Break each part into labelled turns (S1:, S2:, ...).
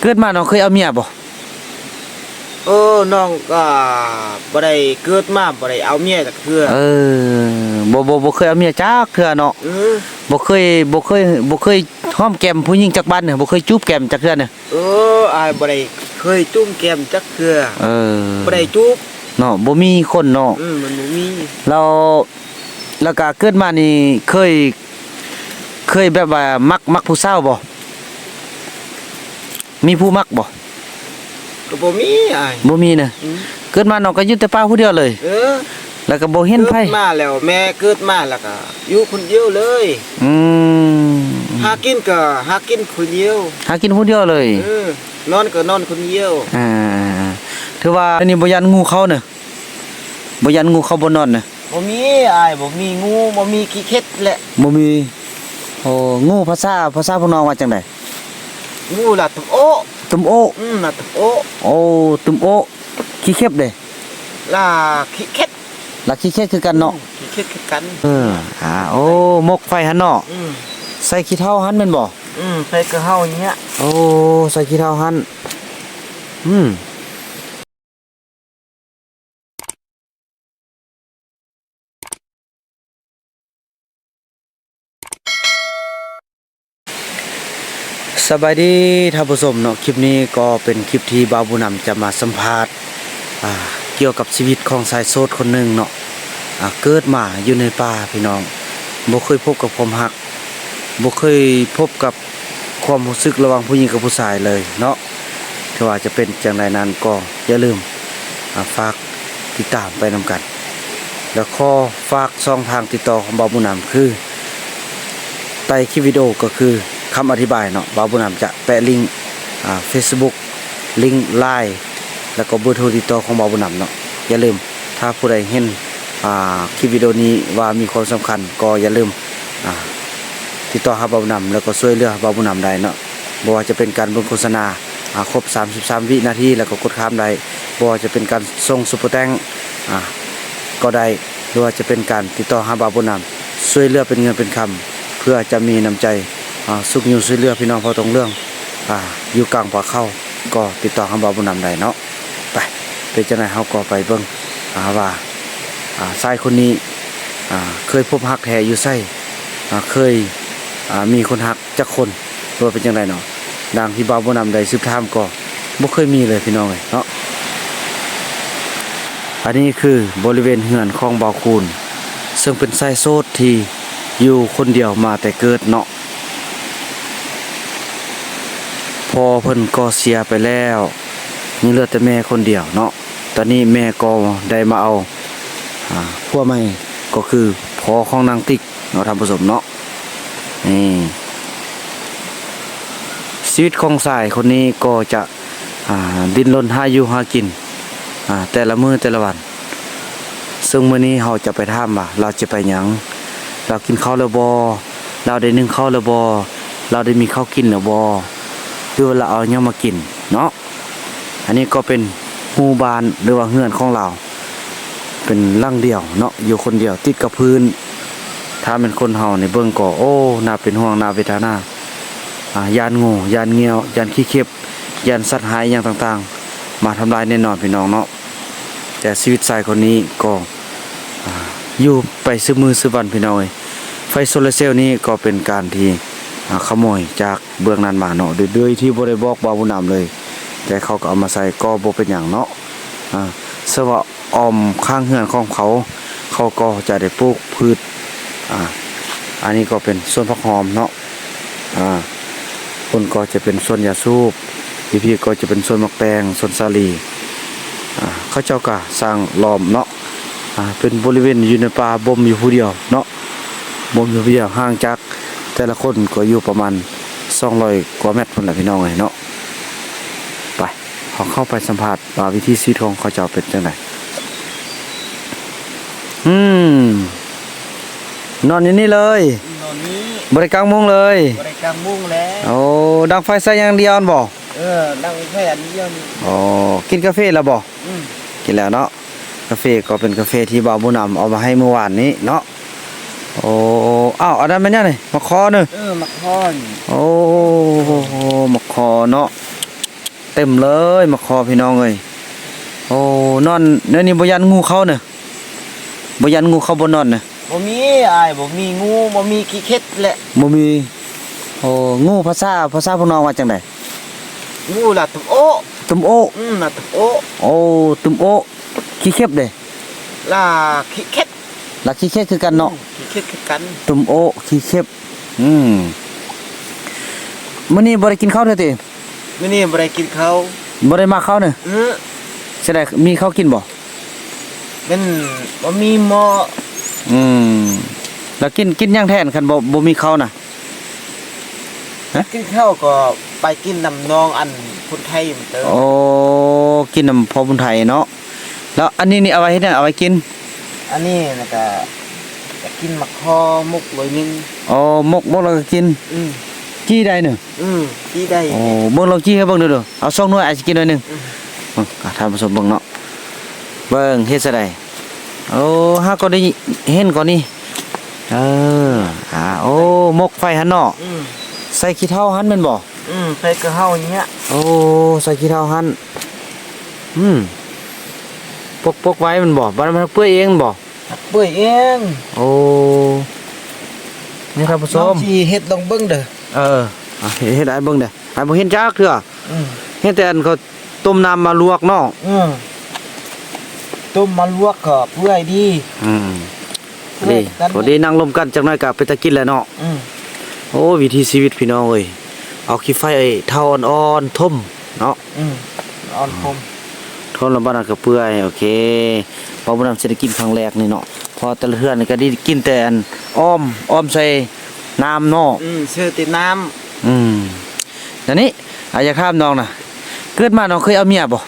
S1: เกิดมาน้องเคยเอาเมียบ่
S2: เออน้องก็บ่ได้เกิดมาบ่ได้เอาเมียจักเทื่อ
S1: เออบ่บ่บ่เคยเอาเมียจักเทื่อเนาะ
S2: เออ
S1: บ่เคยบ่เคยบ่เคยหอมแก้มผู้หญิงจักบ้านเนี่ยบ่เคยจูบแก้มจักเทื่อเนี่ย
S2: เอออายบ่ได้เคยจุ้มแก้มจักเทื่อ
S1: เออ
S2: บ่ได้จุ๊บ
S1: เนาะบ่มีคนเนาะ
S2: อืมมันบ่มี
S1: เราแล้วก็เกิดมานี่เคย เคยแบบว่ามักมักผู้สาวบ่ มีผู้มักบ่
S2: ก็บ่มีอาย
S1: บ่มีนะ
S2: อืม
S1: เกิดมาน้องก็อยู่แต่ป่าผู้เดียวเลย
S2: เออ
S1: แล้วก็บ่เห็นไผ
S2: กิดมาแล้ว แม่เกิดมาแล้วก็อยู่คนเดียวเลย
S1: อืม
S2: หากินก็หากินคนเดียว
S1: หากินผู้เดียวเลย
S2: เออนอนก็นอนคนเดียว
S1: อ่าถือว่าอันนี้บ่ยันงูเขาเน่ะบ่ยันงูเขาบ่นอนน่ะ
S2: บ่มีอายบ่มีงูบ่มีขี้เข็ดแหละ
S1: บ่มีโอ้งูภาษาภาษาพวกน้องว่าจังได๋
S2: งูล่ะตุโอ
S1: ตุมโอ
S2: อืมล่ะตุโอ
S1: โอ้ตุมโอขี้เข็บเด้
S2: ล่ะขี้เข็ด
S1: ลักขี้เข็บคือกันเนาะ
S2: ขี้เข็ดคือกัน
S1: เอออ่าโอ้มกไฟหันเนาะ
S2: อืม
S1: ใส่ขี้เถ้าหันแม่นบ่
S2: อืมไปก็เฮาอย่างเงี้ย
S1: โอ้ใส่ขี้เถ้าหันอืม สบายดีท่านผู้ชมเนาะคลิปนี้ก็เป็นคลิปที่บาบุญนำจะมาสัมภาษณ์เกี่ยวกับชีวิตของสายโสดคนหนึ่งเนาะเกิดมาอยู่ในป่าพี่น้องบ่เคยพบกับความหักบ่เคยพบกับความรู้สึกระหว่างผู้หญิงกับผู้ชายเลยเนาะที่ว่าจะเป็นจังไดนั้นก็อย่าลืมฝากติดตามไปนำกัน แล้วข้อฝากช่องทางติดต่อของบาบุญนำคือใต้คลิปวิดีโอก็คือ คำอธิบายเนาะบาวบุญนำจะแปะลิงก์อ่า Facebook ลิงก์ไลน์แล้วก็เบอร์โทรติดต่อของบาวบุญนำเนาะอย่าลืมถ้าผู้ใดเห็นคลิปวิดีโอนี้ว่ามีความสำคัญก็อย่าลืมติดต่อหาบาวบุญนำแล้วก็ช่วยเหลือบาวบุญนำได้เนาะบ่ว่าจะเป็นการเบิ่งโฆษณาอ่าครบ 33 วินาทีแล้วก็กดข้ามได้บ่ว่าจะเป็นการส่งซุปเปอร์แตงก็ได้หรือว่าจะเป็นการติดต่อหาบาวบุญนำช่วยเหลือเป็นเงินเป็นคำเพื่อจะมีน้ำใจ สุขอยู่ช่วยเหลือพี่น้องพอตรงเรื่องอ่าอยู่กลางป่าเข้าก็ติดต่อคำบาบุญนำได้เนาะไปเป็นจังไดเฮาก็ไปเบิ่งอ่าว่าอ่าชายคนนี้อ่าเคยพบฮักแท้อยู่ไสอ่าเคยอ่ามีคนฮักจักคนหรือว่าเป็นจังไดเนาะดังที่บาบุญนำได้สืบถามก็บ่เคยมีเลยพี่น้องเอ้ยเนาะอันนี้คือบริเวณเฮือนของบ่าวคูณซึ่งเป็นชายโสดที่อยู่คนเดียวมาแต่เกิดเนาะ พอเพิ่นก็เสียไปแล้วยังเหลือแต่แม่คนเดียวเนาะตอนนี้แม่ก็ได้มาเอาอ่าพวกใหม่ก็คือพอของนางติ๊กเนาะทำผสมเนาะนี่ชีวิตของสายคนนี้ก็จะดิ้นรนหาอยู่หากินแต่ละมือแต่ละวัน ซึ่งมื้อนี้เราจะไปถามว่าเราจะไปหยังเรากินข้าวแล้วบอเราได้นึ่งข้าวแล้วบอเราได้มีข้าวกินแล้วบ อหรือว่าเราเอาเนี้ยมากินเนาะอันนี้ก็เป็นหมู่บ้านหรือว่าเฮือนของเรา เป็นหลังเดียวเนาะอยู่คนเดียวติดกับพื้น ถ้าเป็นคนเฮาในเบื้องก็โอ้น่าเป็นห่วงน่าเวทนาอ่ายานงูยานเงี้ยวยานขี้เข็บยานสัตว์หายอย่างต่างๆ มาทำลายแน่นอนพี่น้องเนาะแต่ชีวิตชายคนนี้ก็อยู่ไปซื้อมือซื้อวันพี่น้องเอ้ยไฟโซลาเซลล์นี้ก็เป็นการที่ ขโมยจากเบื้องนั้นมาเนาะดยโดยที่บ่ได้บอกบาบุญนำเลย แต่เขาก็เอามาใส่ก็บ่เป็นหยังเนาะเสว่าออมข้างเฮือนของเขา เขาก็จะได้ปลูกพืชอ่าอันนี้ก็เป็นส่วนผักหอมเนาะอ่าคนก็จะเป็นส่วนยาสูบพี่พี่ก็จะเป็นส่วนมะแตงส่วนสาลีอ่าเขาเจ้าก็สร้างล้อมเนาะอ่าเป็นบริเวณอยู่ในป่าบ่มอยู่ผู้เดียวเนาะบ่มอยู่ผู้เดียวห่างจาก แต่ละคนก็อยู่ประมาณ200กว่าเมตรพุ่นแหละพี่น้องเอ้ยเนาะไปเขาเข้าไปสัมภาษณ์ว่าวิธีชีวิตของเขาเจ้าเป็นจังไดอืมนอนอยู่นี่เลย
S2: นอนนี้
S1: บริกลางมุงเลย
S2: บ่ได้กางมุ้งแล้ว
S1: โอ้ดังไฟใส่อย่างเดียวนั่นบ่
S2: เออนั่งแค่อันเดียวนี่
S1: อ๋อกินกาแฟแล้วบ่
S2: อืม
S1: กินแล้วเนาะกาแฟก็เป็นกาแฟที่บ่าวบุญนำเอามาให้เมื่อวานนี้เนาะ โอ้อ้าวอันนั้นเป็นยังไงมาคอเนอะ
S2: เออมักพอน
S1: โอ้มาคอเนาะเต็มเลยมาคอพี่น้องเอ้ยโอ้นอนเดี๋ยวนี้บ่ยันงูเข้าเน่ะบ่ยันงูเข้าบ่นอนน่ะ
S2: บ่มีอ้ายบ่มีงูบ่มีขี้เข็ดแหละ
S1: บ่มีโอ้งูภาษาภาษาพวกน้องว่าจังได
S2: งูล่ะตุ่มโอ้
S1: ตุ่มโอ
S2: อืมล่ะตุ่มโอ้
S1: โอ้ตุ่มโอขี้เข็บเด้
S2: ล่ะขี้เข็ด
S1: ลักขี้เข็บคือกันเนาะ
S2: ขี้เข็ดคือกัน
S1: ตุ่มโอขี้เข็บอืมมื้อนี้บ่ได้กินข้าวเด้อติ
S2: มื้อนี้บ่ได้กินข้าว
S1: บ่ได้มาข้าวเน่ะ
S2: เออ
S1: แสดงมีข้าวกินบ่
S2: มันบ่มีหม้อ
S1: อืมแล้วกินกินหยังแทนคันบ่บ่มีข้าวน่ะ
S2: กินข้าวก็ไปกินน้ำนองอันคนไทยมันเติม
S1: โอ้กินน้ำพอบุญไทยเนาะแล้วอันนี้นี่เอาไว้เฮ็ดหยังเอาไว้กิน
S2: อันนี้นะก็จะกินมะคอมุกเลยนึง
S1: อ๋อมกมกแล้วก็กิน
S2: อืม
S1: จี้ได้หนึ่ง
S2: อืมที่ได้
S1: โอ้เบิ่งลองจี้ให้เบิ่งดูดูเอาซองหน่วยอาจสิกินหน่อยหนึง
S2: อืม
S1: อืมอะท่านผู้ชมเบิ่งเนาะเบิ่งเฮ็ดซะได้โอ้ฮาก็ได้เห็นก่อนนี่เอออ่าโอ้มกไฟหันเนาะ
S2: อืม
S1: ใส่ขี้เถ้าหันแม่นบ่
S2: อืมไปกระเฮาอย่างเงี้ย
S1: โอ้ใส่ขี้เถ้าหันอืม ปกปกไว้มันบ่บ่มันเปื่อยเองบ่
S2: เปื่อยเอง
S1: โอ้นี่ครับผู้ช
S2: น้อง
S1: ม
S2: สิเฮ็ดลองเบิ่งเด้อ
S1: เอออะเฮ็ดได้เบิ่งเด้อไอ้บ่เห็นจักเถื่อ
S2: อืม
S1: เห็นแต่อันเขาต้มน้ำมาลวกเนาะ
S2: อืมต้มมาลวกก็เปื่อยดี
S1: อืม
S2: เปื่
S1: ดี
S2: อยกัน
S1: พอดีนั่งลมกันจักหน่อยก็ไปตะกินแล้วเนาะ
S2: อืม
S1: โอ้วิธีชีวิตพี่น้องเอ้ยเอาขี้ไฟเท่าอ่อนๆทุ่มเนาะ
S2: อืมอ่อนคม
S1: ทุ่มแล้วบ้านนก็เปื่อยโอเคพอบ่นำสิได้กินครั้งแรกนี่เนาะพอแต่ละเทื่อนี่ก็ได้กินแต่อันอ้อมอ้อมใส่น้ำเนาะ
S2: อืมเสื้อติดน้ำ
S1: อืมอันนี้อายาข้ามน้องนะเกิดมาน้องเคยเอาเมียบ่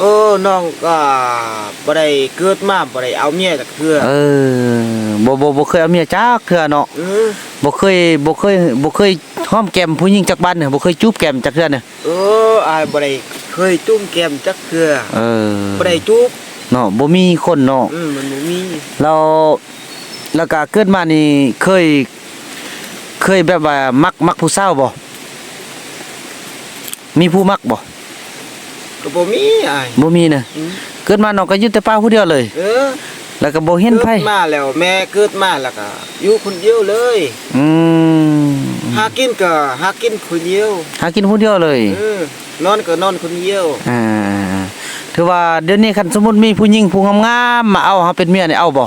S2: เออน้องก็บ่ได้เกิดมาบ่ได้เอาเมียจักเทื่อ
S1: เออบ่บ่บ่เคยเอาเมียจักเทื่อเนาะ
S2: เออ
S1: บ่เคยบ่เคยบ่เคยหอมแก้มผู้หญิงจักบ้านเนี่ยบ่เคยจูบแก้มจักเทื่อเนี่ย
S2: เอออายบ่ได้เคยจุ้มแก้มจักเทื่อ
S1: เออ
S2: บ่ได้จุบ
S1: เนาะบ่มีคนเนาะ
S2: อืมมันบ่มี
S1: เราแล้วก็เกิดมานี่เคย เคยแบบว่ามักมักผู้สาวบ่มีผู้มักบ่
S2: ก็บ่มีอาย
S1: บ่มีนะ
S2: อืม
S1: เกิดมาน้องก็อยู่แต่ป่าผู้เดียวเลย
S2: เออ
S1: แล้วก็บ่เห็นไผ
S2: กิดมาแล้ว แม่เกิดมาแล้วก็อยู่คนเดียวเลย
S1: อืม
S2: หากินก็หากินคนเดียว
S1: หากินผู้เดียวเลย
S2: เออนอนก็นอนคนเดียว
S1: อ่าถือว่าเดี๋ยวนี้คันสมมุติมีผู้หญิงผู้งามๆมาเอาเฮาเป็นเมียนี่เอาบ่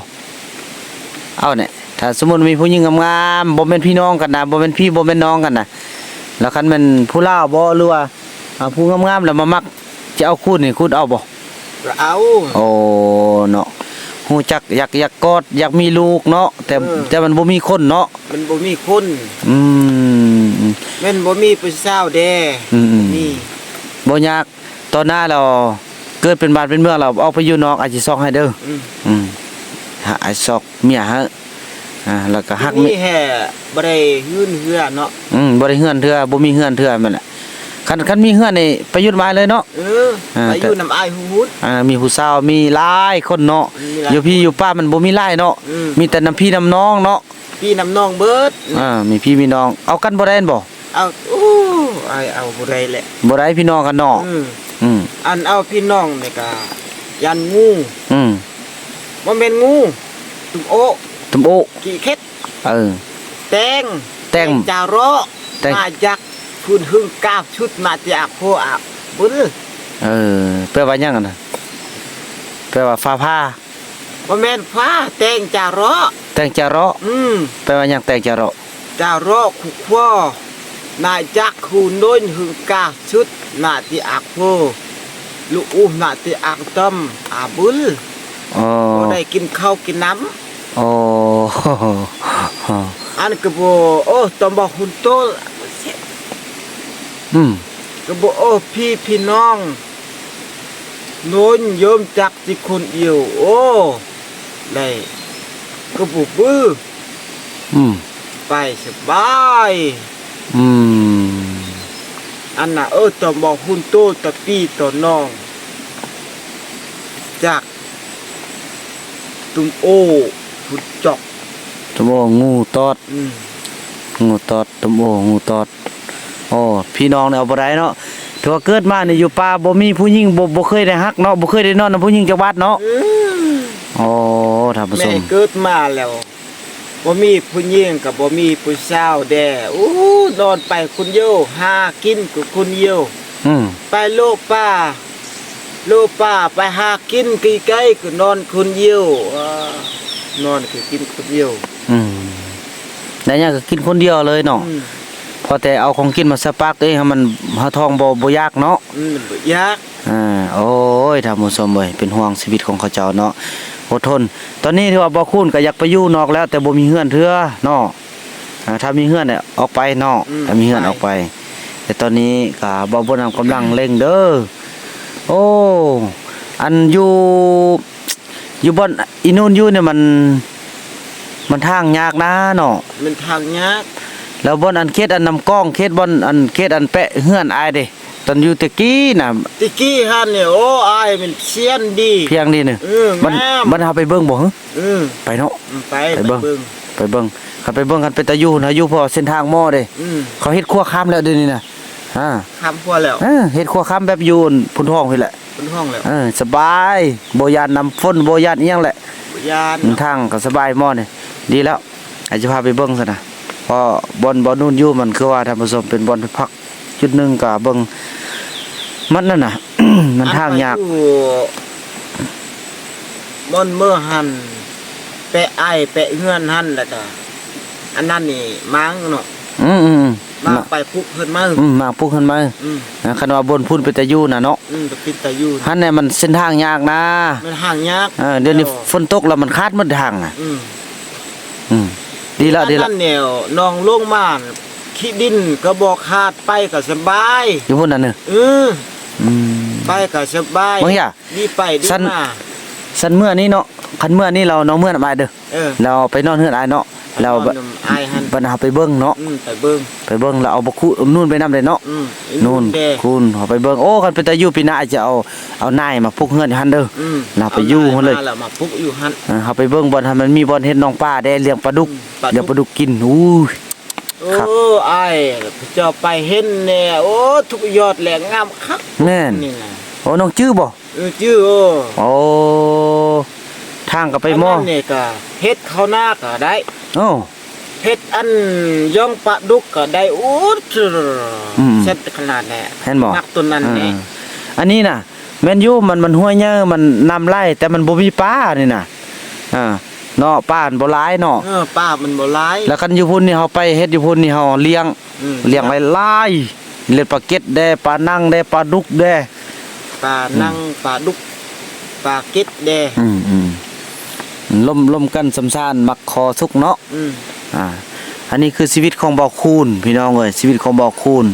S1: เอาเนี่ยถ้าสมมุติมีผู้หญิงงามๆบ่แม่นพี่น้องกันนะบ่แม่นพี่บ่แม่นน้องกันนะแล้วคันแม่นผู้ลาวบ่หรือว่าอ่าผู้งามๆแล้วมามัก จะเอาคุณนี่คุณเอาบ่
S2: ก็เอา
S1: โอ้เนาะฮู้จักอยากอยากกอดอยากมีลูกเนาะแต่
S2: เออ
S1: แต่มันบ่มีคนเนาะ
S2: มันบ่มีคน
S1: อืม
S2: แม่นบ่มีผู้สาวแด
S1: อืมอืม
S2: นี่
S1: บ่ยากตอนหน้าเราเกิดเป็นบ้านเป็นเมืองเราเอาไปอยู่นอกอาจสิซอกให้เด้อ
S2: อืม
S1: อืมหาไอ้ซอกเมียฮะอ่าแล้วก็ฮัก
S2: มี
S1: มี
S2: แห่บ่ได้หื้นเหือเนาะ
S1: อืมบ่ได้เฮือนเทื่อบ่มีเฮือนเทื่อแม่นแหละ คันคันมีเฮือนนี่ไปยุดหมายเลยเนาะ
S2: เออ
S1: อ่า
S2: ไปอยู่น้ำอายฮูด
S1: อ่ามีผู้สาวมีหลายคนเนาะ
S2: มีหลาย
S1: อยู่พี่อยู่ป้ามันบ่มีหลายเนาะ
S2: อืม
S1: มีแต่น้ำพี่น้ำน้องเนาะ
S2: พี่น้ำน้องเบิด
S1: อ่ามีพี่มีน้องเอากันบ่ได้บ่
S2: เอาโอ้อายเอาบ่ได้แหละ
S1: บ่ได้พี่น้องกันเนาะ
S2: อืม
S1: อืม
S2: อันเอาพี่น้องนี่ก็ยันงู
S1: อืม
S2: บ่แม่นงูตุ่มโอ
S1: ตุ่มโอ
S2: กี่เข็ด
S1: เออ
S2: แตง
S1: แตง
S2: จาระ
S1: แตง
S2: มาจา กพื้นหึงกาบชุดมาจากโพอาบุญ
S1: เออแปลว่าหยังอะน่ะแปลว่าฟ้าผ้า
S2: บ่แม่นฟ้าแตงจาระ
S1: แตงจะเราะ
S2: อืม
S1: แปลว่าหยังแตงจะเราะ
S2: จาระขุกพ่อนาจักคูโน้นหึงกาบชุดนาที่อักโพลูกอู้นาที่อักต้มอาบุญ
S1: อ๋อ
S2: บ่ได้กินข้าวกินน้
S1: โอ้ำ
S2: อันก็บ่โอ้ตอมบ่หุ่นโต
S1: อืม
S2: ก็บอกโอ้พี่พี่น้องโน้นโยมจักที่คนเดียวโอ้ได้ก็บุบื้อ
S1: อืม
S2: ไปสบาย
S1: อืม
S2: อันน่ะเออตอมบอกหุ่นโตตะพี่ตอน้องจากตุมโอหุ่นจอก
S1: ตมโองูตอด
S2: อืม
S1: งูตอดตมโองูตอด โอ้พี่น้องเนี่ยเอาบ่ได้เนาะถือว่าเกิดมานี่อยู่ป่าบ่มีผู้หญิงบ่บ่เคยได้ฮักเนาะบ่เคยได้นอนกับผู้หญิงจักบาดเนาะ
S2: อืม
S1: โอ้ท่านผู้ช
S2: แม่
S1: ม
S2: เกิดมาแล้วบ่มีผู้หญิงกับบ่มีผู้สาวแด่อู้นอนไปคนเดียวหากินกับคนเดียว
S1: อืม
S2: ไปโลกป่าโลกป่าไปหากินใกล้ๆก็นอนคนเดียวอ่านอนคือกินคนเดียว
S1: อืมแล้วเนี่ยก็กินคนเดียวเลยเนาะ
S2: อืม
S1: พ อแต่เอาของกินมาสปากตัวเองให้มันหาทองบ่บ่ยากเนาะ
S2: อืมมันบ่ยาก
S1: อ่าโอ้ยท่านผู้ชมเว้ยเป็นห่วงชีวิตของเขาเจ้าเนาะอดทน ตอนนี้ที่ว่าบ่คุ้นก็อยากไปอยู่นอกแล้ว แต่บ่มีเฮือนเทื่อเนาะอ่าถ้ามีเฮือนเนี่ยออกไปเนาะถ้ามีเฮือนออกไป แต่ตอนนี้ก็บ่บ่นำกำลังเร่งเด้อโอ้อันอยู่อยู่บ่อนอีนู่นอยู่เนี่ยมัน มันทางยากนะเนาะ
S2: มันทางยาก
S1: แล้วบ่อนอันเขตอันนำกล้องเขตบ่อนอันเขตอันแปะเฮือนอายเด้ตอนอยู่ตะกี้น่ะ
S2: ตะกี้หันเนี่ยโอ้อายมันเชียนดี
S1: เพียงนี่นึง
S2: เออ
S1: มัน
S2: งาม
S1: มันเฮาไปเบิ่งบ่ฮึ
S2: อืม
S1: ไปเนาะ
S2: ไป
S1: ไป
S2: ไป
S1: เบิ่ง
S2: เบิ่ง
S1: ไปเบิ่งคันไปเบิ่งคันเป็นตะอยู่นะอยู่เพอเส้นทางหม้อเด้
S2: อืม
S1: เขาเฮ็ดครัวค้ํแล้วเดี๋ยวนี้น่ะอ่า
S2: ทำพอแล้ว
S1: เออเฮ็ดครัวค้ํแบบอยู่พุ่นท้องนี่แหละ
S2: บนห้องแล้ว
S1: เออสบายบ่ยานน้ำฝนบ่ยานอีหยังแหละ
S2: ยาน
S1: ทางก็สบายหม้อนี่ดีแล้วอาจจะพาไปเบิ่งซะนะ เพราะบ่อนบ่อนนู่นอยู่มันคือว่าท่านผู้ชมเป็นบ่อนพักจุดหนึงก็เบิ่งมันนั่นน่ะ มันทางยาก
S2: อันไปอยู่บอนเมื่อหันแปะไอายแปะเฮือนหันแล้วก็อันนั้นนี่มังเนาะ
S1: อืมอืมอืม
S2: มาไปพุกเพิ่นมา
S1: อืมมาปลูกขึ้นมา
S2: อืม
S1: นะคันว่าบนพุ่นไปแต่อยู่น่ะเนาะ
S2: อืมไปกินตะยู
S1: ฮันเนี่ยมันเส้นทางยากนะ
S2: มันห่างยาก
S1: เออเดี๋ยวนี้ฝนตกแล้วมันคาดหมดทางอะ
S2: อืม
S1: อืม ดีแล้วดี
S2: อัน
S1: แล้ว
S2: นั้นเนี่ยน้องลงมาขี้ดินก็บอกขาดไปก็สบาย
S1: อยู่พุ่นนั่นเนอะ
S2: เออ
S1: อืม
S2: ไปก็สบาย
S1: บางอย่าง
S2: ดีไปดี
S1: สั้น
S2: มา
S1: สันเมื่อนี้เนาะคันเมื่อนี้เราน้องเมื่อน่ะมาเด้อ
S2: เออ
S1: เราไปนอนเฮือนอายเนาะเรา
S2: นอนำอายหัน
S1: บัดหาไปเบิ่งเนาะ
S2: อืมไปเบิ่ง
S1: ไปเบิ่งแล้วเอาบักคุนู่นไปนำเลยเนาะ
S2: อืมไอ้
S1: นู่น
S2: แด
S1: คุณเอาไปเบิ่งโอ้คันเป็นตาอยู่ปีหน้าอาจจะเอาเอานายมาพุกเฮือนอยู่หั่นเด้อ
S2: อืม
S1: น่าไปอยู่หั่นเลย
S2: มาแล้วมาปุ๊บอยู่หัน
S1: เออเอาไปเบิ่งบ่อนให้มันมีบ่อนเฮ็ดน้องป้าได้เลี้ยงปลาดุก
S2: อืมปลาดุก
S1: เลี้ยงปลาดุกกินอู้ย
S2: โอ้
S1: ครับ
S2: อายเจะไปเห็นแน่โอ้ทุกยอดแหลงงามคัก
S1: แม่น
S2: นี่นะ
S1: โอ้น้องจื้อบ่
S2: เออชื่อโอ้
S1: โอ้ทางก็ไปหม้อ
S2: นนั้นนี่ก็เฮ็ดข้าวหน้าก็ได้
S1: โอ้
S2: เฮ็ดอันย่องปลาดุกก็ได้โอ้
S1: อืม
S2: เซ็ตขนาดแน่
S1: เห็นบ่
S2: นักตัวนั้นแน่
S1: อ่าอันนี้น่ะ แม่นอยู่มันมันห้วยเยอะมันนำไล่แต่มันบ่มีปลานี่น่ะอ่าเนาะป้ามันบ่หลายเนาะ
S2: เออป้ามันบ่หลาย
S1: แล้วคันอยู่พุ่นนี่เฮาไปเฮ็ดอยู่พุ่นนี่เฮาเลี้ยง
S2: อืม
S1: เลี้ยงไว้หลายเลี้ยงปลาเก็ดแด้ปลานั่งแด้ปลาดุกแด้
S2: ปลานั่งปลาดุกปลาเก็ดแด
S1: อืมอืมล่มล่มกันสำซานมักคอสุกเนาะ
S2: อืม
S1: อ่า อันนี้คือชีวิตของบ่าวคูณพี่น้องเอ้ยชีวิตของบ่าวคูณ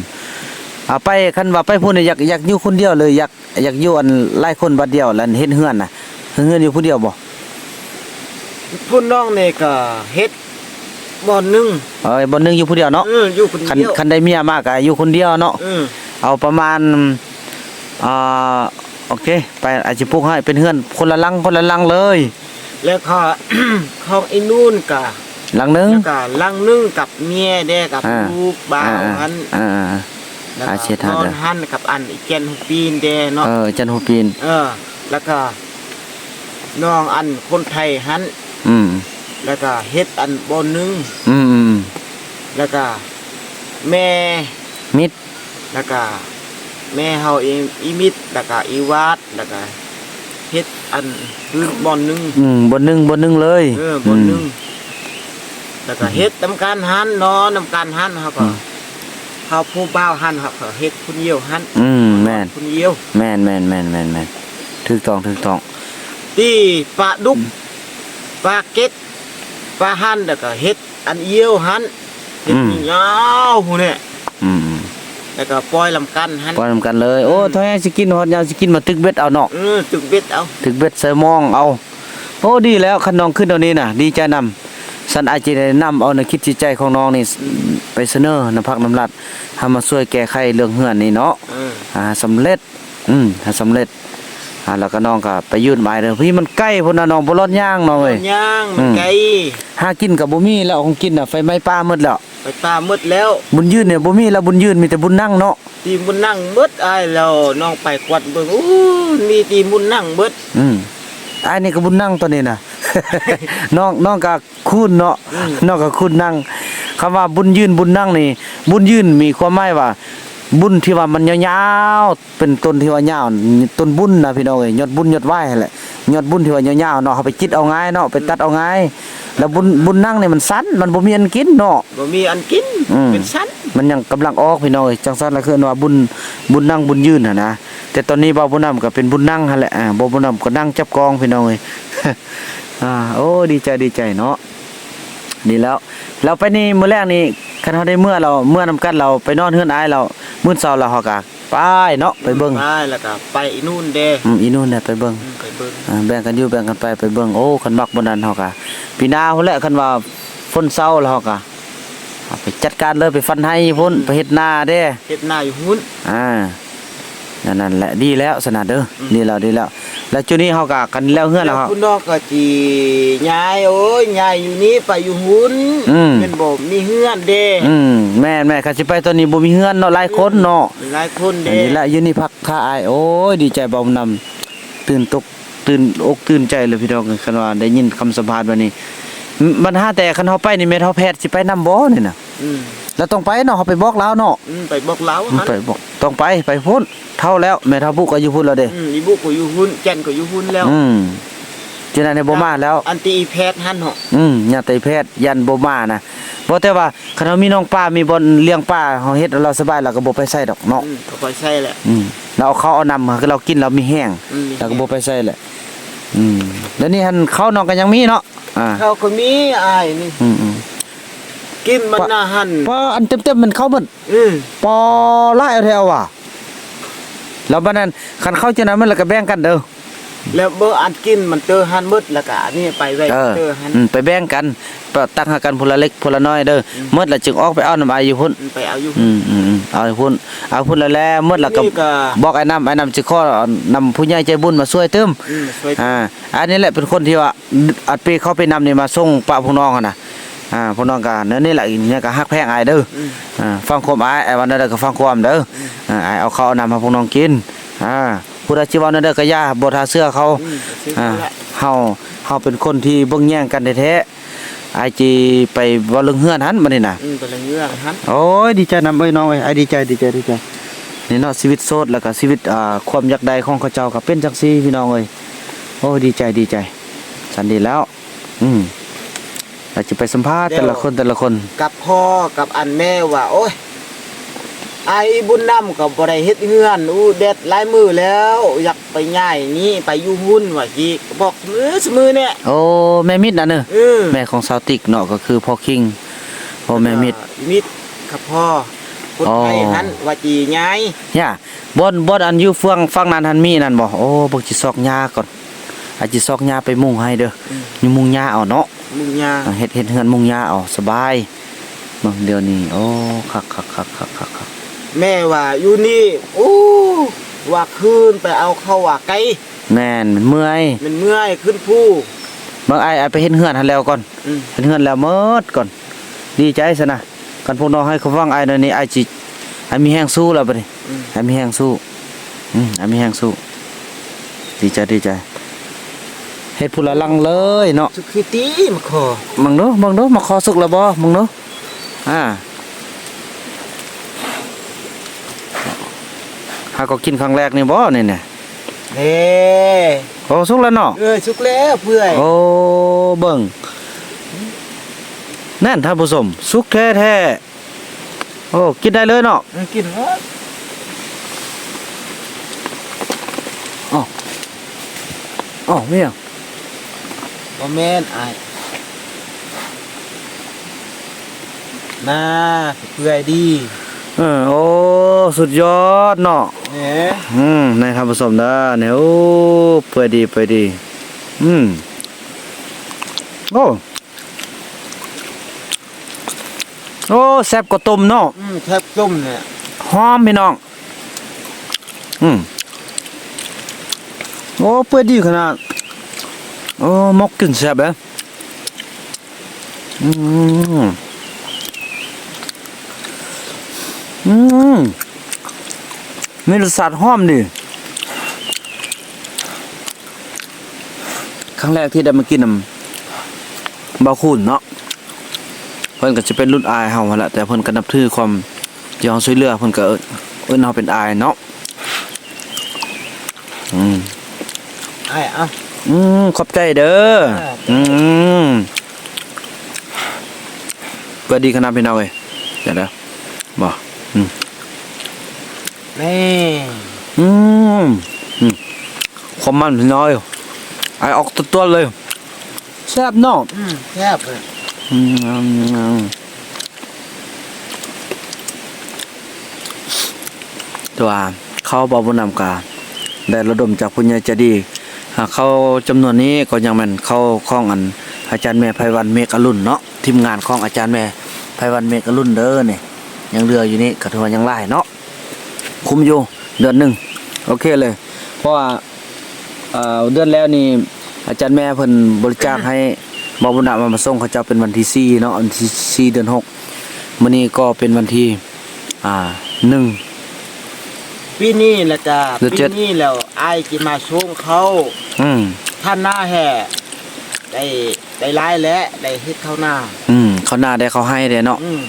S1: อ่าไปคันว่าไปพุ่นนี่อยากอยากอยู่คนเดียวเลยอยากอยากอยู่อันหลายคนบัดเดียวแล้วเฮ็ดเฮือนน่ะเฮือนอยู่ผู้เดียวบ่
S2: พุ่นน้องนี่ก็เฮ็ดบ่อนึง
S1: เอ้ยบ่หนึงอยู่ผู้เดียวเนาะ
S2: เอออยู่คน
S1: คัน
S2: เดียว
S1: คันได้เมียมากก็อยู่คนเดียวเนาะ
S2: เออ
S1: เอาประมาณ อ่าโอเค ไปอาจจะปลูกให้เป็นเฮือนคนละหลังคนละหลังเลย
S2: แล้วก็ ของไอ้นู่นก็
S1: หลังหนึง
S2: แล้วก็ลังนึงกับเมียแดกับ
S1: อ่า
S2: ลูกบ่าวหัน
S1: อ่าอ่าอ่า
S2: แล้ว
S1: อา
S2: ก็
S1: เช็ดให้
S2: นอ
S1: เด้
S2: น
S1: อ
S2: หันกับอันอีแกนหูปีนแดเนาะ
S1: เออจันหูปีน
S2: เออ แล้วก็น้องอันคนไทยหัน
S1: อืม
S2: แล้วก็เฮ็ดอันบ่อนึง
S1: อืมอืม
S2: แล้วก็แม่
S1: มิด
S2: แล้วก็ แม่เฮาเองอีมิดแล้วก็อีวาดแล้วก็เฮ็ดอันคือบ่อนหนึง
S1: อืมบนหนึงบนหนึงเลย
S2: เออบ่อนหนึงแล้วก็เฮ็ดทำการหันเนาะทำการหันเฮาก็เฮาผู้บ่าวหันเฮาก็เฮ็ดคนเดียวหัน
S1: อืมแม่น
S2: คนเดียว
S1: แม่นแม่นแม่นแม่นแม่นถูกต้องถูกต้อง
S2: ที่ปลาดุกปลาเก็ดปลาหันแล้วก็เฮ็ดอันเอียวหันเฮ็ดยาวหูเนี่ย
S1: อืมอืม
S2: แล้วก็ปล่อยลำกันหัน
S1: ปล่อยนำกันเลย โอ้ถ้าให้สิกินฮอดยาวสิกินมาตึกเบ็ดเอาเนาะ
S2: เออตึกเบ็ดเอา
S1: ตึกเบ็ดใส่หมองเอา โอ้ดีแล้วคันน้องขึ้นตอนนี้น่ะ ดีใจนำสันอาจจะได้นำเอาในคิดจิตใจของน้องนี่ไปเสนอน้ำพักน้ำรัดทำมาช่วยแก้ไขเรื่องเฮือนนี่เนาะ
S2: เออ
S1: อ่าสำเร็จ อืมถ้าสำเร็จ อ่าแล้วก็น้องก็ไปยื่นหมายเด้อพี่มันใกล้พุ่นน่ะน้องบ่รอดย่างน้องเอ้ย
S2: ย่างมัน
S1: อืม
S2: ไกล
S1: หากินก็บ่มีแล้วของกินน่ะไฟไหม้ป่าหมดแล้ว
S2: ไปตามืดแล้ว
S1: บุญยืนเนี่ยบ่มีแล้วบุญยืนมีแต่บุญนั่งเนาะ
S2: ตีมุนนั่งมืดอ้ายแล้วน้องไปกวัดเบิ่งอู้มีตีมุนนั่งมืด
S1: อืมอันนี้ก็บุญนั่งตัวนี้น่ะน้องน้องก็คุณเนาะ
S2: อืม
S1: น้องก็คุณนั่งคำว่าบุญยืนบุญนั่งนี่ บุญยืนมีความหมายว่า บุญที่ว่ามันยาวๆเป็นต้นที่ว่ายาวต้นบุญนะพี่น้องเอ้ยยอดบุญยอดไหว้นั่นแหละยอดบุญที่ว่ายาวๆเนาะเอาไปจิตเอาง่ายเนาะไปตัดเอาง่ายแล้วบุญบุญนั่งนี่มันสั้นมันบ่มีอันกินเนาะ
S2: บ่มีอันกิน
S1: อืม
S2: เป็นชั้น
S1: มันยังกำลังออกพี่น้องเอ้ยจังซั่นละคือว่าบุญบุญนั่งบุญยืนน่ะนะแต่ตอนนี้บ่าวบุญนำก็เป็นบุญนั่งหั่นแหละอ่าบ่าวบุญนำก็นั่งจับกองพี่น้องเอ้ยอ่าโอ้ดีใจดีใจเนาะดีแล้ว เราไปนี่มื้อแรกนี่คันเฮาได้เมื่อเราเมื่อนำกันเราไปนอนเฮือนอ้ายเรามื้อเช้าเราเฮาก็ไปเนาะไปเบิ่ง
S2: ไปแล้วก็ไปอีนู่นเด้
S1: อืมอีนู่นน่ะไปเบิ่ง
S2: อืมไปเบิ่ง
S1: อ่าแบ่งกันอยู่แบ่งกันไปไปเบิ่งโอ้คันมักบ่นั้นเฮาก็ปีหน้าพุ่นแหละคันว่าฝนเช้าแล้วเฮาก็เอาไปจัดการเลยไปฟันให้พุ่นไปเฮ็ดนาเด้
S2: เฮ็ดหน้าอยู่หุ้น
S1: อ่า นั่นนั่นแหละดีแล้วสนาเด้ออ
S2: ม
S1: ดีแล้วดีแล้ว แล้วจุนี้เฮาก็กันแล้วเฮือนแล้ว
S2: แล้ว
S1: เฮา
S2: คุณนอกก็จีย้ายโอ้ยย้ายอยู่นี้ไปอยู่หุ้น
S1: อืม
S2: เป็นบ่มีเฮือนเด้
S1: อืมแม่นแม่คันสิไปตอนนี้บ่มีเฮือนเนาะหลายคนเนาะ
S2: มีหลายคน
S1: อัน
S2: เด้
S1: นี้แหละอยู่นี่พักท่าอายโอ้ยดีใจเบานำตื่นตกตื่นอกตื่นใจเลยพี่น้องคันว่าได้ยินคำสัมภาษณ์วันนี้มมันหาแต่คันเฮาไปนี่แม่นเฮาแพทย์สิไปนำบ่นี่น่ะ
S2: อืม
S1: แล้วต้องไปเนาะเฮาไปบอกลาวเนาะ
S2: อืมไปบอกเล้าหัน
S1: ไปบอกต้องไปไปพุ่นเท่าแล้วแม่เท่าบุกก็อยู่พุ่นแล้วเด้
S2: อืมอีบุกก็อยู่หุ้นแก่นก็อยู่หุ้นแล้ว
S1: อืมฉะนั้นเนี่ยบ่มาแล้ว
S2: อันตีอีแพทย์หันเหาะ
S1: อืมญาติแพทย์ยันบ่มานะบ่แต่ว่าคันเฮามีน้องป้ามีบ่อนเลี้ยงป้าเฮาเฮ็ดแล้วเราสบายเราก็บ่ไปใส่ดอกเนาะ
S2: อืมก็ไปใช่แหละ
S1: อืมเราเอาข้าวเอาน้ำคือเรากินเรามีแห้ง
S2: อืม
S1: เราก็บ่ไปใส่แหละอืมแล้วนี่หั่นข้าวน้องก็ยังมีเนาะอ่า
S2: เขาก็มีอ้ายนี่
S1: อืมอืม
S2: กินมันน่าหัน
S1: พออันเต็มๆมันเข้าหมด
S2: อืม
S1: ปอหลายเอาแถวว่ะแล้วบัดนั้นคันเข้าจังนั้นมันแล้วก็แบ่งกันเด้อ
S2: แล้วเบอร์อันกินมันเตอหันหมดแล้วก็อันนี้ไปไว้
S1: เออ
S2: เตอหัน
S1: อืมไปแบ่งกันปะตั้งหากันพนละเล็กพนละน้อยเด้อหมดแล้วจึงออกไปเอาน้ำอายอยู่พุ่น
S2: อืมไปเอาอยู่
S1: อืมอืมอืมเอาให้พุ่นเอาพุ่นแล้วแหล้วหมดแล้วก็
S2: นี่ก็
S1: บอกไอ้น้ำไอ้น้ำสิขอนำผู้ใหญ่ใจบุญมาช่วยเติม
S2: อืมช่วย
S1: อ่าอันนี้แหละเป็นคนที่ว่าอัดปีเขาไปนำนี่มาส่งปะพวกน้องอะนะ อ่าพวกน้องกันนั่นนี่แหละอีเนี่ยก็ฮักแพงอายเด้อ
S2: อืม
S1: อ่าฟังความอายไอ้วันนั้นเด้อก็ฟังความเด้ออ่าอายเอาข้าวเอาน้ำให้พวกน้องกินอ่าผู้ใดสิเว้านั่นเด้อก็อย่าบ่ทาเสื้อเขา
S2: อืมซื้อ
S1: อ่า
S2: เขาละ
S1: เฮาเฮาเป็นคนที่เบิ่งแย่งกันแท้ๆอายจีไปเว่าเรื่องเฮือนหันบัดนี้น่ะ
S2: อืมไปละเงื่อนหัน
S1: โอ้ยดีใจนำเอ้ยน้องเอ้ยไอ้ดีใจดีใจดีใจนี่เนาะชีวิตโสดแล้วก็ชีวิตอ่าความอยากใดของเขาเจ้าก็เป็นจังซี่พี่น้องเอ้ยโอ้ยดีใจดีใจสันดีแล้ว อืม เราจะไปสัมภาษณ์แต่ละคนแต่ละคน
S2: กับพ่อกับอันแม่ว่าโอ้ยไอ้บุญนำก็บ่ได้เฮ็ดเฮือนอู้เด็ดหลายมือแล้ว อยากไปง่ายนี้ไปอยู่หุ้นว่าสิบอกมือสมือเนี่ย
S1: โอ้แม่มิดนะเนอะ
S2: เออ
S1: แม่ของสาวติกเนาะก็คือพ่อคิงพ่อแม่มิด
S2: มิดกับพ่อคนไทย
S1: อ๋อ
S2: หันว่าจีย้าย
S1: ย่าบอนบอนอันอยู่เฟืองฟังนั้นหันมีนั่นบ่โอ้บ่สิซอกหญ้าก่อนอาจสิซอกหญ้าไปมุงให้เด้อออยู่มุงหญ้าเอาเนาะ
S2: มึงยา
S1: อ่าเฮ็ดเฮ็ดเฮือนมุงหญ้าเอาสบายเบิ่งเดี๋ยวนี้โอ้คักคักคักคักคักคัก
S2: แม่ว่าอยู่นี่อู้ว่าคืนไปเอาเข้าว่าไกล
S1: แม่นมันเมื่อย
S2: มันเมื่อยขึ้นผู้
S1: เบิ่งอ้ายอ้ายไปเฮ็ดเฮือนหันแล้วก่อน
S2: อืม
S1: เฮ็ดเฮือนแล้วหมดก่อน ดีใจซะนะกันพวกน้องให้เขาฟังอ้ายหน่อยนี่อ้ายสิอ้ายมีแรงสู้แล้วบัดนี้
S2: อืม
S1: อ้ายมีแรงสู้อืมอ้ายมีแรงสู้ ดีใจดีใจ เฮ็ดผู้ละลังเลยเนาะ
S2: สุขีตีมาขอ
S1: มึงเด้อมึงเด้อมาขอสุกแล้วบ่มึงเด้ออ่าหาก็กินครั้งแรกนี่บ่นี่เนี่ย
S2: เด้
S1: โอ้สุกแล้วเนาะ
S2: เออสุกแล้วเพื่อย
S1: โอ้เบิ่งนั่นท่านผู้ชมสุกแท้ๆโอ้กินได้เลยเนาะ
S2: เออกินฮะ
S1: อ๋อเมีย
S2: บ่แม่นอ้ายน่าเพื่อยดี
S1: เออโอ้ สุดยอดเนาะ
S2: แหม
S1: อืมในท่านผู้ชมเด้อเนี่ยโอ้เปื่อยดีเปื่อยดี อืมโอ้โอ้แซ่บกว่าต้มเนาะ
S2: อืมแทบต้มเนี่ย
S1: หอมพี่น้อง อืมโอ้เปื่อยดีขนาด โอ้มกกลิ่นแซ่บเลยอืมอืมมีรสชาติหอมดิครั้งแรกที่ได้มากินน้ำบาคูนเนาะเพิ่นก็จะเป็นรุ่นอายเฮาหั่นแหละแต่เพิ่นก็นับถือความที่เฮาช่วยเหลือเพิ่นก็เอิ้นเอิ้นเฮาเป็นอายเนาะอืม
S2: อ้เอ้า
S1: อืมขอบใจเด้อ
S2: ครับ
S1: อืมก็ดีขนาดพี่น้องเอ้ยเดี๋ยวเด้อบ่
S2: นี่
S1: อืมอืมความมันพี่น้อยไอออกตัวตัวเลยแซ่บเนาะ
S2: อืมแซ่บเลย
S1: อืมตัวเข้าบอบุญนำกาได้ระดมจากพุญญาใจะดีหาก เขาจำนวนนี้ก็ยังมันเข้าข้องอัน อาจารย์แม่ไพวันเมฆอรุณเนาะทีมงานของอาจารย์แม่ไพวันเมฆอรุณเด้อเนี่ยยังเรืออยู่นี่กระถือว่ายังไล่เนาะคุมอยู่เดือนหนึ่งโอเคเลย เพราะว่าเดือนแล้วนี่อาจารย์แม่เพิ่นบริจาคให้บอบุญนำมามาส่งเขาเจ้าเป็นวันที่สี่เนาะวันที่สี่เดือนหกมื้อนี้ก็เป็นวันที่อ่าหนึ่ง
S2: ปีนี้แหละจ้ะ
S1: เดือน
S2: ปี
S1: เจ็ด
S2: นี้แล้วไอ้จิมาส่งเขา
S1: อืม
S2: ท่านหน้าแห่ได้ได้หลายและได้เฮ็ดเข้าหน้า
S1: อืมเขาหน้าได้เขาให้ได้เนาะ
S2: อืม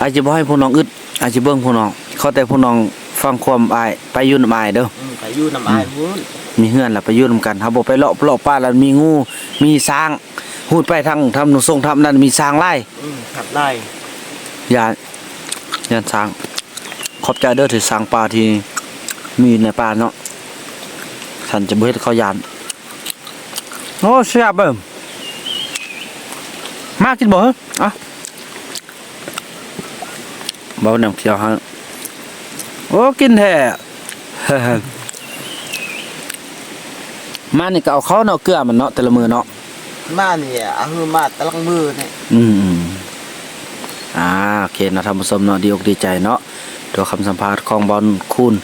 S1: อาจจะบ่ให้พวกน้องอึดอาจจะเบิ่งพวกน้องเขาแต่พวกน้องฟังความอายไปอยู่นำอายเด้อ
S2: อืมไปอยู่น้ำอายพุ่น
S1: มีเฮือนล่ะไปอยู่นำกันเฮาบ่ไปเลาะเลาะป่าแล้วมีงู มีช้างพูดไปทางทำหนูส่งทำนั้นมีช้างไล่
S2: อืมขับไล่
S1: อย่าอย่าช้าง ขอบใจเด้อที่ช้างป่าที่มีในป่าเนาะฉันจะบ่เฮ็ดเขายานโอ้แซ่บเบิ่มมากินบ่เหรออะบ่นำเขียวฮะโอ้กินแท้มานี่ก็เอาเขาเนาะเกลือมันเนาะแต่ละมือเนาะ
S2: มาเนี่ยเอาหือมาตะลังมือเนี่ย
S1: อืมอืมอ่าโอเคเนาะท่านผู้ชมเนาะดีอกดีใจเนาะ ตัวคำสัมภาษณ์ของบอลคูณ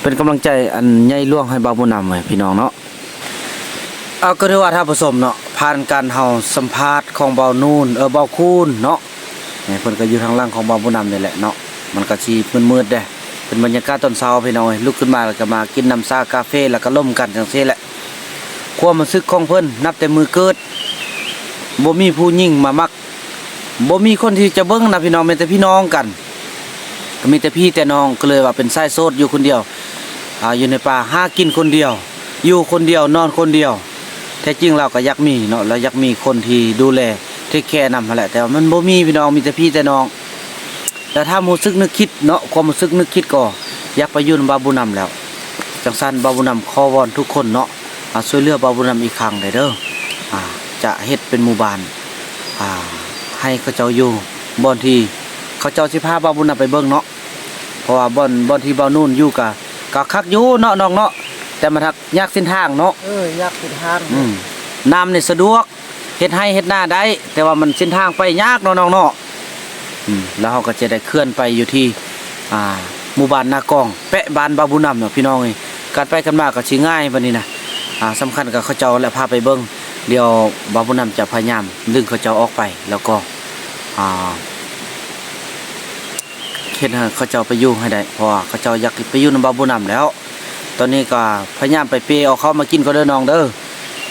S1: เป็นกำลังใจอันใหญ่ล่วงให้บาวบุญนำไว้พี่น้องเนาะเอาก็ถือว่าท่าผู้ชมเนาะผ่านการเฮาสัมภาษณ์ของบาวนูนเออบาวคูณเนาะเนี่ยเพิ่นก็อยู่ทางล่างของบาวบุญนำนี่แหละเนาะมันก็สิมืดๆเด้เป็นบรรยากาศตอนเช้าพี่น้องเอ้ยลุกขึ้นมาแล้วก็มากินน้ำชากาแฟแล้วก็ล่มกันจังซี่แหละความรู้สึกของเพิ่นนับแต่มือเกิดบ่มีผู้หญิงมามักบ่มีคนที่จะเบิ่งนะพี่น้องมีแต่พี่น้องกัน ก็มีแต่พี่แต่น้องก็เลยว่าเป็นไสายโสดอยู่คนเดียวอ่าอยู่ในป่าหากินคนเดียว อยู่คนเดียวนอนคนเดียว แท้จริงเราก็อยากมีเนาะเราอยากมีคนที่ดูแลเทคแคร์นำแหละแต่ว่ามันบ่มีพี่น้องมีแต่พี่แต่น้อง แต่ถ้ารู้สึกนึกคิดเนาะความรู้สึกนึกคิดก็อยากไปยู่นบาบุนำแล้วจังซั่นบาบุนำขอวอนทุกคนเนาะอาช่วยเลือกบาบุนำอีกครั้งเด้ออ่าจะเฮ็ดเป็นหมู่บ้านอ่าให้เขาเจ้าอยู่บ่อนที่ เขาเจ้าสิพาบ่าวบุญน่ะไปเบิ่งเนาะเพราะว่าบ่อนบ่อนที่บ่าวนู่นอยู่กะก็คักอยู่เนาะน้องเนาะแต่มันทักยากเส้นทางเนาะ
S2: เอออยากเป็นทาง
S1: อืมน้ำนี่สะดวกเฮ็ดให้เฮ็ดหน้าได้ แต่ว่ามันเส้นทางไปยากเนาะน้องเนาะอืมแล้วเราก็จะได้เคลื่อนไปอยู่ที่อ่าหมู่บ้านนากอง แปะบ้านบ่าวบุญนำเนาะพี่น้องเอ้ยการไปกันมาก็สิง่ายบัดนี้นะอ่าสำคัญกับเขาเจ้าและพาไปเบิ่งเดี๋ยวบ่าวบุญนำจะพยายามดึงเขาเจ้าออกไปแล้วก็อ่า เฮ็ดให้เขาเจ้าไปอยู่ให้ได้เพราะว่าเขาเจ้าอยากไปอยู่นำบาบุญนำแล้ว ตอนนี้ก็พยายามไปเปเอาเขามากินก็เด้อน้องเด้อ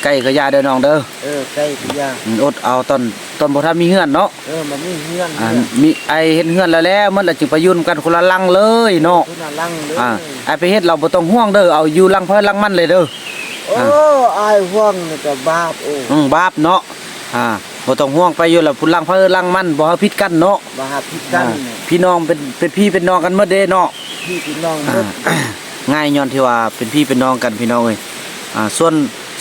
S1: ไก่ก็ยาเด้อน้องเด้อ
S2: เออใกล้ที่ยา
S1: อืมอดเอาตอนตอนบ่ทันมีเฮือนเนาะ
S2: เออมันมีเฮือน
S1: อ่า
S2: เนี่ย
S1: มีไอเฮ็ดเฮือนแล้วแหล้วมันละจึงไปอยู่นำกันคนละลังเลยเนาะ
S2: คุณน่ะลังเลย
S1: อ่าไอไปเฮ็ดเราบ่ต้องห่วงเด้อเอาอยู่ลังเพิ่นลังมันเลยเด้อ
S2: โอ้อายห่วงนี่ก็บาปโอ้
S1: อืมบาปเนาะอ่า บ่ต้องห่วงไปอยู่แล้วพุ่นลังเพิ่นลังมันบ่ให้ผิดกันเนาะ
S2: บาปพิดกัน
S1: อ่า
S2: เนี่ย
S1: พี่น้องเป็นเป็นพี่เป็นน้องกันหมดเด้เนาะ
S2: พี่พี่น้อง
S1: อ่า
S2: เบิด
S1: ง่ายย้อนที่ว่าเป็นพี่เป็นน้องกันพี่น้องเอ้ยอ่าส่วน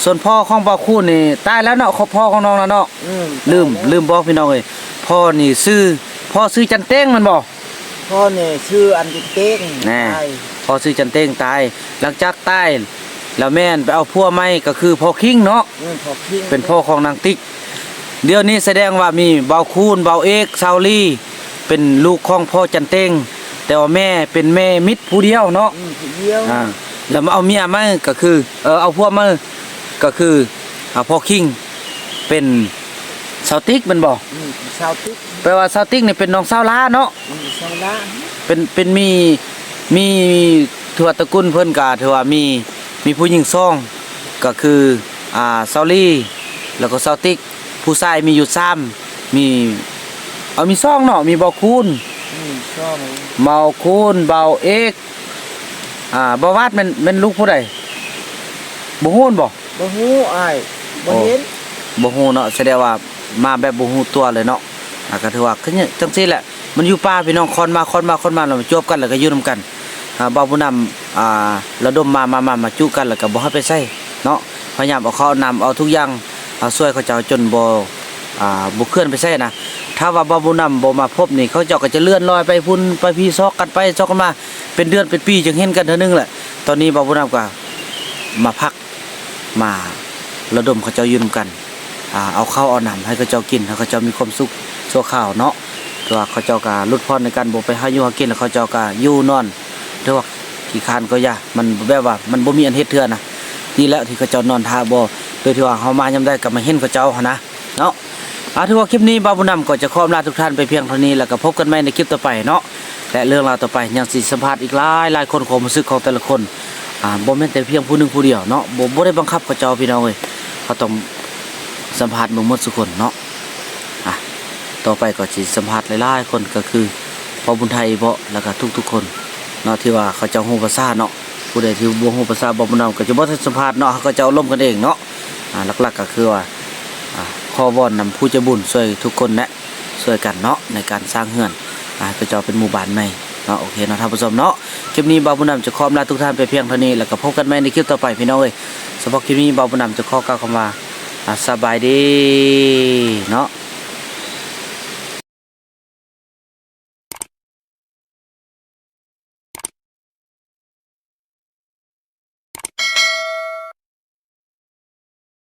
S1: ส่วนพ่อของบ่าวคู่นี่ตายแล้วเนาะเขาพ่อของน้องแล้วเนาะ
S2: อืม
S1: ลืมลืมบอกพี่น้องเอ้ยพ่อนี่ซื้อพ่อซื้อจันเต้งแมันบ่
S2: พ่อเนี่ยชื่ออันติเต้ง
S1: แน่
S2: ใช่
S1: พ่อซื้อจันเต้งตายหลังจากตายแล้วแม่นไปเอาพัวใหม่ก็คือพ่อคิงเนาะ
S2: อืมพอคิง
S1: เป็นพ่อของนางติ๊ก เดี๋ยวนี้แสดงว่ามีเบาคูนเบาเอกซาวลี่ เป็นลูกของพ่อจันเต้งแต่ว่าแม่เป็นแม่มิตรผู้เดียวเนาะ
S2: อืมผู้เดียว
S1: อ่าแล้วมาเอาเมียมาก็คือเออเอาพวกมาก็คือเอาพ่อคิงเป็นสาวติ๊กแมันบอก
S2: อืมชาวติ๊ก
S1: แปลว่าสาวติ๊กนี่เป็นน้องสาวลาเนาะ
S2: อืมชาวละ
S1: เป็นเป็นมีมีถือว่าตระกูลเพิ่นก็ถือว่ามีมีผู้หญิงซ่องก็คืออ่าซาลี่แล้วก็ซาวติ๊ก ผู้ชายมีอยู่ซ้ำมีเอามีซ่องเนาะมีเบาคูณ
S2: อืมชอบ
S1: เบาคูณเบาเอกอ่าเบาวาดแมันแมันลูกผู้ใดบ่ฮู้บ่
S2: บ่ฮู้อ้ายบ่เห็น
S1: บ่ฮู้เนาะแสดงว่ามาแบบบ่ฮู้ตัวเลยเนาะอ่าก็ถือว่าคือเนี่ยจังซี่แหละมันอยู่ป่าพี่น้องคอนมาคอนมาคอนมาแล้วมาจบกันแล้วก็อยู่นํกันอ่าบ่าวผู้นำอ่าระดมมามามามาจุกันแล้วก็บ่ให้ไปใช้เนาะพยายามเอาเขานำเอาทุกอย่าง เอาช่วยเขาเจ้าจนบ่อ่าบ่เคลื่อนไปใช้นะถ้าว่าบ่าวผู้นำบ่มาพบนี่เขาเจ้าก็จะเลื่อนลอยไปพุ่นไปพี่ซอกกันไปซอกกันมา เป็นเดือนเป็นปีจึงเห็นกันเท่านึงแหละตอนนี้บ่าวผู้นำก็มาพักมาระดมเขาเจ้าอยู่นํกันอ่าเอาข้าวเอาหนำให้เขาเจ้ากินให้เขาเจ้ามีความสุขชั่วข้าวเนาะต่ว่าเขาเจ้าก็ลดพรในการบ่ไปหาอยู่หากินแล้วเขาเจ้าก็อยู่นอนหรือว่าขี้คานก็อย่ามันแบบว่ามันบ่มีอันเฮ็ดเทื่อนะ นี่แหละที่เขาเจ้านอนท่าบ่โดยที่ว่าเฮามายามใดก็มาเห็นเขาเจ้าหนะเนาะอาถือว่าคลิปนี้บาบุญนำก็จะขออำลาทุกท่านไปเพียงเท่านี้แล้วก็พบกันใหม่ในคลิปต่อไปเนาะและเรื่องราวต่อไปยังสิสัมภาษณ์อีกหลายหลายคนความรู้สึกของแต่ละคนอ่าบ่แม่นแต่เพียงผู้หนึ่งผู้เดียวเนาะบ่บ่ได้บังคับเขาเจ้าพี่น้องเอ้ยเขาต้องสัมภาษณ์หมู่หมดสุคนเนาะอะต่อไปก็สิสัมภาษณ์หลายๆคนก็คือพ่อบุญไทยบ่แล้วก็ทุกๆคนเนาะที่ว่าเขาเจ้าฮู้ภาษาเนาะ ผู้ใดที่บ่ฮู้ภาษาบ่บุญนำก็จะบ่ทันสัมภาษณ์เนาะก็จะเอาล่มกันเองเนาะอ่าหลักๆก็คือว่าอ่าขอวอนนำผู้ใจบุญช่วยทุกคนและช่วยกันเนาะในการสร้างเฮือนอ่าก็จะเป็นหมู่บ้านใหม่เนาะโอเคเนาะท่านผู้ชมเนาะคลิปนี้บ่าวบุญนำจะขออำลาทุกท่านไปเพียงเท่านี้แล้วก็พบกันใหม่ในคลิปต่อไปพี่น้องเอ้ยสำหรับคลิปนี้บ่าวบุญนำจะขอกล่าวคำว่าสบายดีเนาะ